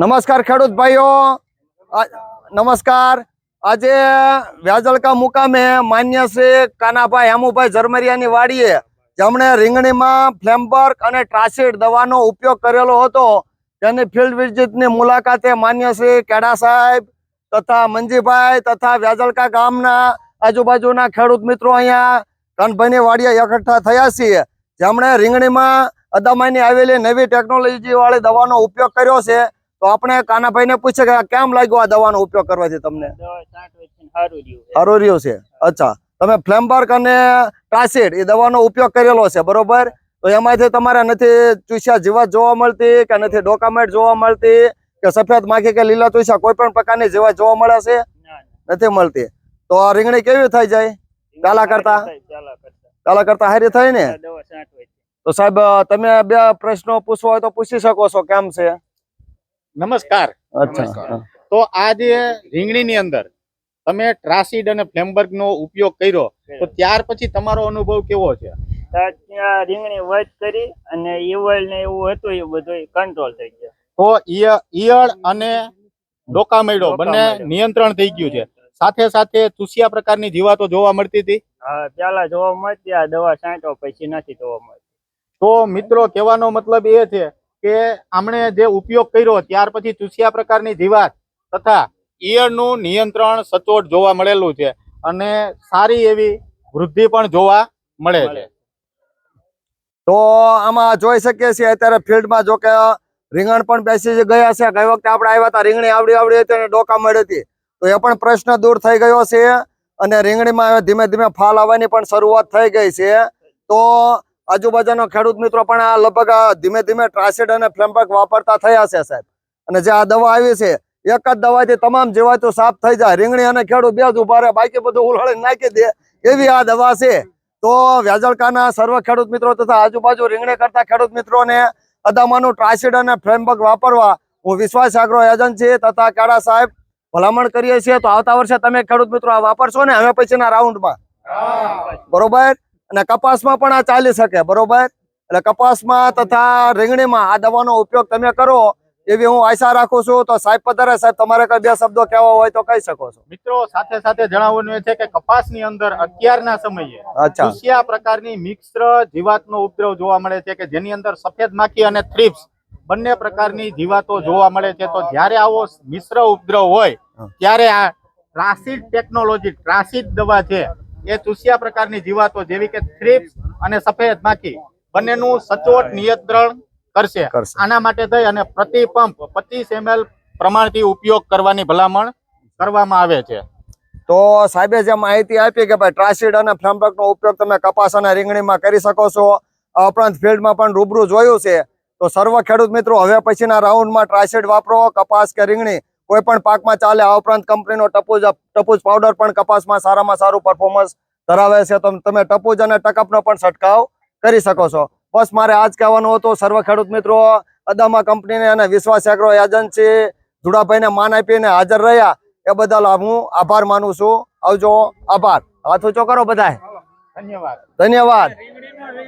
નમસ્કાર ખેડૂત ભાઈઓ. નમસ્કાર. આજે વ્યાજલકા મુકામે માન્ય શ્રી કાનાભાઈ હેમુભાઈ ઝરમરિયાની વાડીએ જેમણે રીંગણીમાં ફ્લેમ્બર્ક અને ટ્રાસિડ દવાનો ઉપયોગ કરેલો હતો. તેની ફિલ્ડ વિઝિટની મુલાકાતે માન્ય શ્રી કેડા સાહેબ તથા મંજીભાઈ તથા વ્યાજલકા ગામના આજુબાજુના ખેડૂત મિત્રો અહીંયા કાનભાઈની વાડીએ એકઠા થયા છીએ. જેમણે રીંગણીમાં અદામાની આવેલી નવી ટેકનોલોજી વાળી દવાનો ઉપયોગ કર્યો છે. તો આપણે કાનાભાઈને પૂછે કે કેમ લાગ્યો આ દવાનો ઉપયોગ કરવાથી તમને? સારું રહ્યું છે. અચ્છા. તમે ફ્લેમ્બર્ક અને ટ્રાસિડ એ દવાનો ઉપયોગ કરેલો છે બરોબર? તો એમાંથી તમારે નથી ચૂસ્યા જીવાત જોવા મળતી કે નથી ડોકામેટ જોવા મળતી કે સફેદ માખી કે લીલા ચૂસ્યા કોઈ પણ પ્રકારની જીવાત જોવા મળે છે? ના, ના. નથી મળતી. તો આ રીંગણી કેવી થઈ જાય? પેલા કરતા? પેલા કરતા. હારી થાય ને. તો સાહેબ તમે બે પ્રશ્નો પૂછવા હોય તો પૂછી શકો છો કેમ છે? નમસ્કાર. અચ્છા. તો આ જે રીંગણીની અંદર તમે ટ્રાસિડ અને ફ્લેમબર્ગ નો ઉપયોગ કર્યો. તો ત્યાર પછી તમારો અનુભવ કેવો છે? રીંગણી વધ કરી અને ઈવળ ને એવું હતું એ બધું કંટ્રોલ થઈ ગયો. તો ઈય- ઈયળ અને ડોકામેડો બંને નિયંત્રણ થઈ ગયું છે. સાથે સાથે ચૂસિયા પ્રકારની જીવાતો જોવા મળતી હતી? પેલા જોવા મળતી આ દવા છાંટો પછી નથી જોવા મળતી. તો મિત્રો કહેવાનો મતલબ એ છે કે આમણે જે ઉપયોગ કર્યો ત્યાર પછી ચૂસિયા પ્રકારની જીવાત તથા ઈયળનું નિયંત્રણ સચોટ જોવા મળેલું છે અને સારી એવી વૃદ્ધિ પણ જોવા મળે છે. તો આમાં જોઈ શકીએ છીએ અત્યારે ફિલ્ડમાં જો કે રીંગણ પણ બેસી જ ગયા છે. ગઈ વખતે આપણે આવ્યા હતા રીંગણી આવડી આવડી હતી અને ડોકા મળી હતી. તો એ પણ પ્રશ્ન દૂર થઈ ગયો છે અને રીંગણીમાં ધીમે ધીમે ફાલ આવવાની પણ શરૂઆત થઈ ગઈ છે. તો આજુબાજુના ખેડૂત મિત્રો પણ આ લગભગ ધીમે ધીમે ટ્રાસિડ અને ફ્લેમ્બર્ક વાપરતા થયા છે સાહેબ. અને જે આ દવા આવી છે એક જ દવાથી તમામ જીવાતો સાફ થઈ જાય. રીંગણી અને ખેડૂત બે જ ઊભા રહે બાકી બધું ઉલાળી નાખી દે એવી આ દવા છે. તો વ્યાજળકાના સર્વ ખેડૂત મિત્રો તથા આજુબાજુ રીંગણી કરતા ખેડૂત મિત્રોને અદામાનું ટ્રાસિડ અને ફ્રેમવર્ક વાપરવા હું વિશ્વાસ આગ્રો એજન્સી તથા કાળા સાહેબ ભલામણ કરીએ છીએ તો આવતા વર્ષે તમે ખેડૂત મિત્રો આ વાપરશો ને? હવે પછીના રાઉન્ડમાં. બરોબર? અને કપાસમાં પણ આ ચાલી શકે બરોબર? એટલે કપાસમાં તથા રીંગણીમાં આ દવાનો ઉપયોગ તમે કરો એવી હું આશા રાખું છું. તો સાહેબ પધારે સાહેબ તમારે કઈ બે શબ્દો કહેવા હોય તો કહી શકો છો. મિત્રો સાથે સાથે જણાવવાનું એ છે કે કપાસની અંદર અત્યારના સમયે અચ્છા. પ્રકારની મિશ્ર જીવાતનો ઉપદ્રવ જોવા મળે છે કે જેની અંદર સફેદ માખી અને થ્રીપ્સ બંને પ્રકારની જીવાતો જોવા મળે છે. તો જ્યારે આવો મિશ્ર ઉપદ્રવ હોય ત્યારે આ ટ્રાસિડ ટેકનોલોજી ટ્રાસિડ દવા છે એ ચૂસિયા પ્રકારની જીવાતો જેવી કે થ્રીપ અને સફેદ માખી બંનેનું સચોટ નિયંત્રણ કરશે. આના માટે થઈ અને પ્રતિ પંપ પચીસ એમએલ પ્રમાણથી ઉપયોગ કરવાની ભલામણ કરવામાં આવે છે. તો સાહેબે જે માહિતી આપી કે ભાઈ ટ્રાસિડ અને ફ્લેમ્બર્ક નો ઉપયોગ તમે કપાસ અને રીંગણીમાં કરી શકો છો ઉપરાંત ફિલ્ડમાં પણ રૂબરૂ જોયું છે. તો સર્વ ખેડૂત મિત્રો હવે પછીના રાઉન્ડમાં ટ્રાસિડ વાપરો કપાસ કે રીંગણી. કોઈ પણ પાકમાં ચાલે આ ઉપરાંત કંપનીનો ટપુજ ટપુજ પાવડર પણ કપાસમાં સારામાં સારું પરફોર્મન્સ ધરાવે છે. તો તમે ટપુજ અને ટકપનો પણ છંટકાવ કરી શકો છો. બસ મારે આજ કહેવાનું હતું. સર્વ ખેડૂત મિત્રો અદામા કંપનીને અને વિશ્વાસ એગ્રો એજન્સી ધુડાભાઈને માન આપીને હાજર રહ્યા. એ બદલ હું આભાર માનું છું. આવજો. આભાર. હાથ ઊંચો કરો બધા ધન્યવાદ. ધન્યવાદ.